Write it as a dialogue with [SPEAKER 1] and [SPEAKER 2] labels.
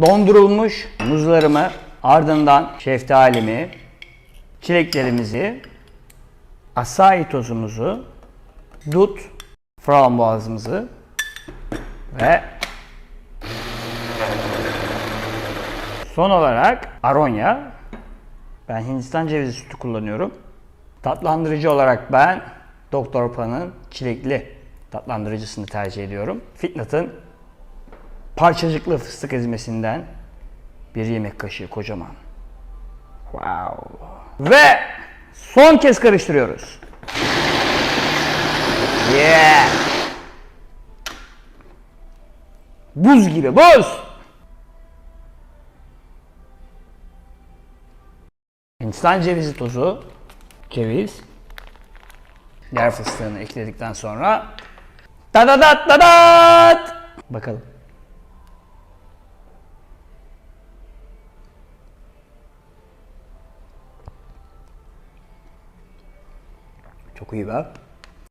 [SPEAKER 1] Dondurulmuş muzlarımı ardından şeftalimi, çileklerimizi, asai tozumuzu, dut, frambuazımızı ve son olarak aronya. Ben Hindistan cevizi sütü kullanıyorum. Tatlandırıcı olarak ben Doktor Pan'ın çilekli tatlandırıcısını tercih ediyorum. Fitnat'ın parçacıklı fıstık ezmesinden bir yemek kaşığı kocaman. Wow. Ve son kez karıştırıyoruz. Yeah. Buz gibi buz. Hindistan cevizi tozu, ceviz, yer fıstığını ekledikten sonra dadadat dadat. Bakalım. Çok iyi chokuiba